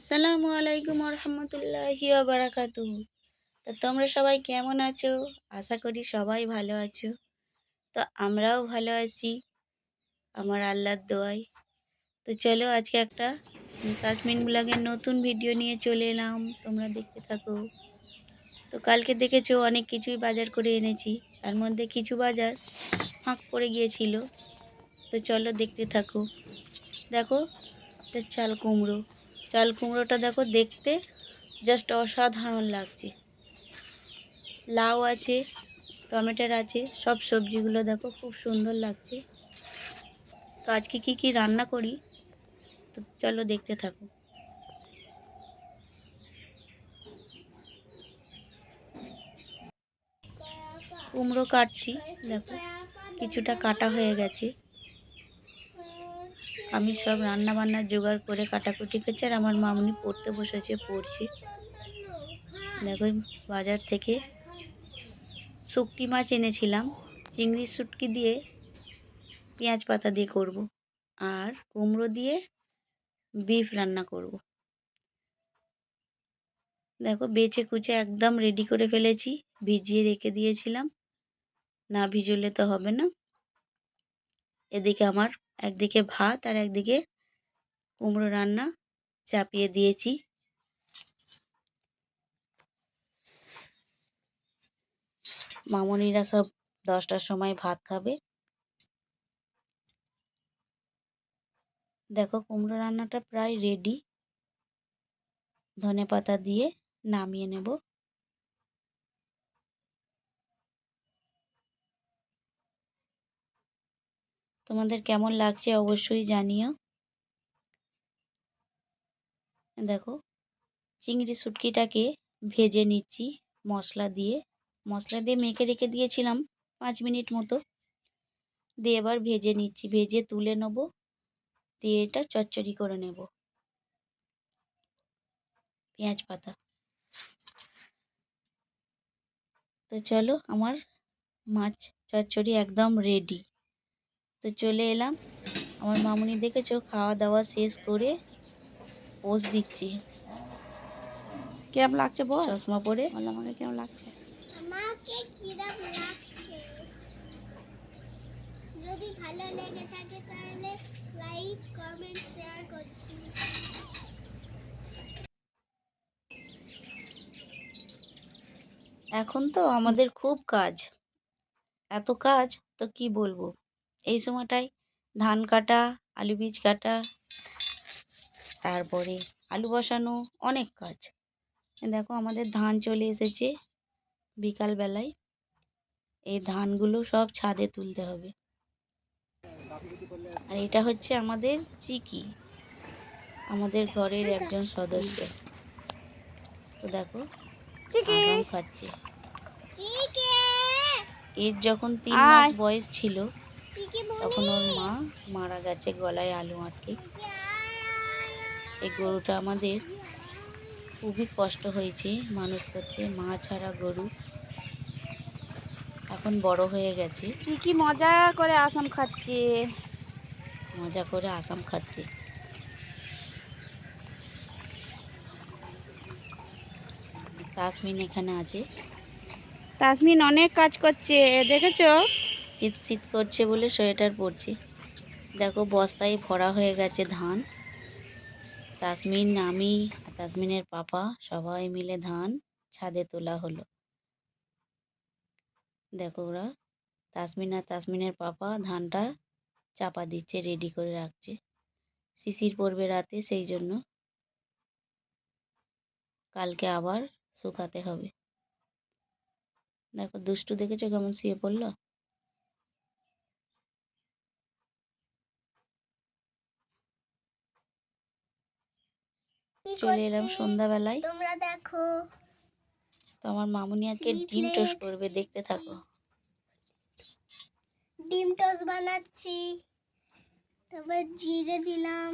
আসসালামু আলাইকুম রহমতুল্লাহি বারাকাতু তো তোমরা সবাই কেমন আছো? আশা করি সবাই ভালো আছো। তো আমরাও ভালো আছি, আমার আল্লাহর দোয়াই তো চলো আজকে একটা কাশ্মীর ব্লগের নতুন ভিডিও নিয়ে চলে এলাম, তোমরা দেখতে থাকো। তো কালকে দেখেছ অনেক কিছুই বাজার করে এনেছি, তার মধ্যে কিছু বাজার ফাঁক পড়ে গিয়েছিল। তো চলো দেখতে থাকো। দেখো, এটা চাল কুমড়ো। চাল কুমড়োটা দেখো দেখতে জাস্ট অসাধারণ লাগছে। লাউ আছে, টমেটোর আছে, সব সবজিগুলো দেখো খুব সুন্দর লাগছে। তো আজকে কি কি রান্না করি? তো চলো দেখতে থাকো। কুমড়ো কাটছি, দেখো, কিছুটা কাটা হয়ে গেছে। আমি সব রান্না বান্না জোগাড় করে কাটাকুটি করছি আর আমার মামনি পড়তে বসেছে, পড়ছে। দেখো, বাজার থেকে শুটকি মাছ এনেছিলাম। চিংড়ি শুটকি দিয়ে পেঁয়াজ পাতা দিয়ে করব আর কুমড়ো দিয়ে বিফ রান্না করব। দেখো, বেছে কুচে একদম রেডি করে ফেলেছি। ভিজিয়ে রেখে দিয়েছিলাম। না ভিজলে তো হবে না। এদিকে আমার একদিকে ভাত আর একদিকে কুমড়ো রান্না চাপিয়ে দিয়েছি। মামনিরা সব দশটার সময় ভাত খাবে। দেখো কুমড়ো রান্নাটা প্রায় রেডি ধনে পাতা দিয়ে নামিয়ে নেব। তোমাদের কেমন লাগছে অবশ্যই জানিও। দেখো, চিংড়ি শুটকিটাকে ভেজে নিচ্ছি মশলা দিয়ে। মশলা দিয়ে মেখে রেখে দিয়েছিলাম পাঁচ মিনিট মতো। দিয়ে এবার ভেজে নিচ্ছি। ভেজে তুলে নেব, দিয়ে এটা চচ্চড়ি করে নেব। পেঁয়াজ পাতা। তো চলো, আমার মাছ চচ্চড়ি একদম রেডি তো চলে এলাম। আমার মামুনি দেখেছ খাওয়া দাওয়া শেষ করে পোজ দিচ্ছি। কেমন লাগছে বল? চশমা পরে। বল আমাকে কেমন লাগছে? আমাকে কিরম লাগছে? যদি ভালো লেগে থাকে তাহলে লাইক কমেন্ট শেয়ার করতে। এখন তো আমাদের খুব কাজ। এত কাজ তো কি বলব? এই সময়টায় ধান কাটা আলু বীজ কাটা তারপরে আলু বসানো অনেক কাজ। দেখো আমাদের ধান চলে এসেছে বিকালবেলায় এই ধানগুলো সব ছাদে তুলতে হবে। আর এটা হচ্ছে আমাদের চিকি আমাদের ঘরের একজন সদস্য। তো দেখো খাচ্ছে। এর যখন তিন মাস বয়স ছিল তখন ওর মা মারা গেছে গলায় আলু আটকে। এই গরুটা আমাদের খুবই কষ্ট হয়েছে মানুষ করতে মা ছাড়া গরু এখন বড় হয়ে গেছে। চিকি মজা করে আসাম খাচ্ছে। মজা করে আসাম খাচ্ছে। তাসমিন এখানে আছে। তাসমিন অনেক কাজ করছে দেখেছ? শীত শীত করছে বলে সোয়েটার পরছে। দেখো বস্তায় ভরা হয়ে গেছে ধান। তাসমিন আমি আর তাসমিনের পাপা সবাই মিলে ধান ছাদে তোলা হলো। দেখো ওরা, তাসমিন আর তাসমিনের পাপা ধানটা চাপা দিচ্ছে রেডি করে রাখছে। শিশির পড়বে রাতে, সেই জন্য কালকে আবার শুকাতে হবে। দেখো দুষ্টু দেখেছ কেমন শুয়ে পড়ল? চলে এলাম সন্ধ্যাবেলায়। তোমরা দেখো। তো আমার মামুনি আজকে ডিম টোস্ট করবে দেখতে থাকো। ডিম টোস্ট বানাচ্ছি। তারপর জিরে দিলাম।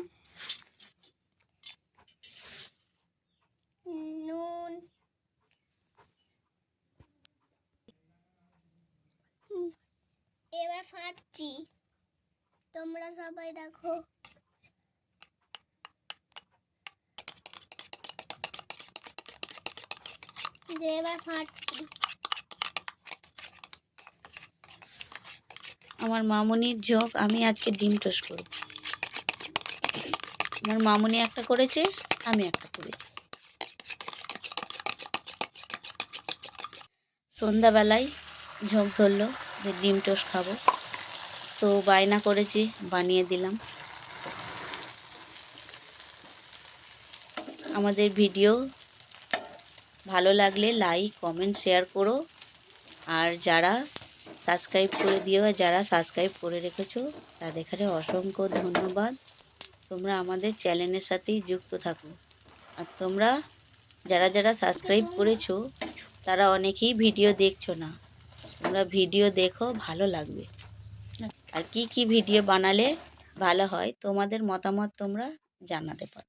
নুন। এবার ফাটছি। তোমরা সবাই দেখো। আমার মামুনির ঝোঁক আমি আজকে ডিম টোস্ট করব। আমার মামুনি একটা করেছে, আমি একটা করেছি। সন্ধ্যাবেলায় ঝোঁক ধরলো, যে ডিম টোস্ট খাব। তো বায়না করেছি, বানিয়ে দিলাম। আমাদের ভিডিও ভালো লাগলে লাইক কমেন্ট শেয়ার করো। আর যারা সাবস্ক্রাইব করে দিও, আর যারা সাবস্ক্রাইব করে রেখেছো, তাদের এখানে অসংখ্য ধন্যবাদ। তোমরা আমাদের চ্যানেলের সাথেই যুক্ত থাকো। আর তোমরা যারা যারা সাবস্ক্রাইব করেছ, তারা অনেকেই ভিডিও দেখছ না। তোমরা ভিডিও দেখো, ভালো লাগবে। আর কি কি ভিডিও বানালে ভালো হয়, তোমাদের মতামত তোমরা জানাতে পারো।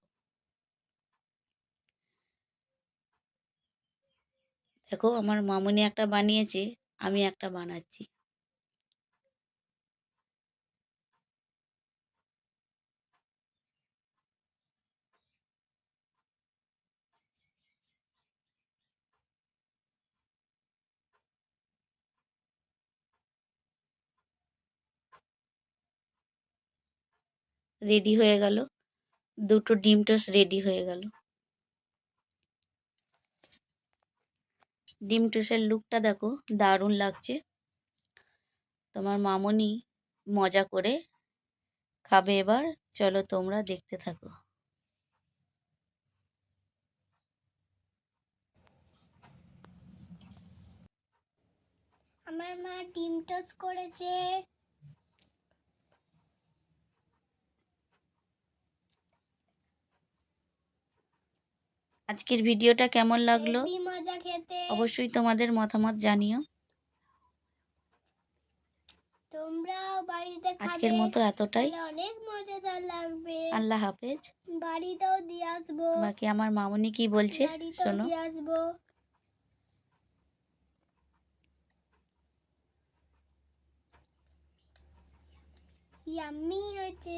দেখো আমার মামুনি একটা বানিয়েছে, আমি একটা বানাচ্ছি। রেডি হয়ে গেল। দুটো ডিম টোস্ট রেডি হয়ে গেল। ডিম টোসের লুকটা দেখো, দারুণ লাগছে। তোমার মামনি মজা করে খাবে এবার, চলো তোমরা দেখতে থাকো। আমার মা ডিম টোস্ট করেছে। আজকের ভিডিওটা কেমন লাগল? অবশ্যই তোমাদের মতামত জানিও। তোমরাও বাড়িতে আজকের মতো এতটাই। অনেক মজাদার লাগবে। আল্লাহ হাফেজ। বাড়িতেও দিয়ে আসব। বাকি আমার মামনি কি বলছে? শোনো। দিয়ে আসব। ইয়াম্মি হয়েছে।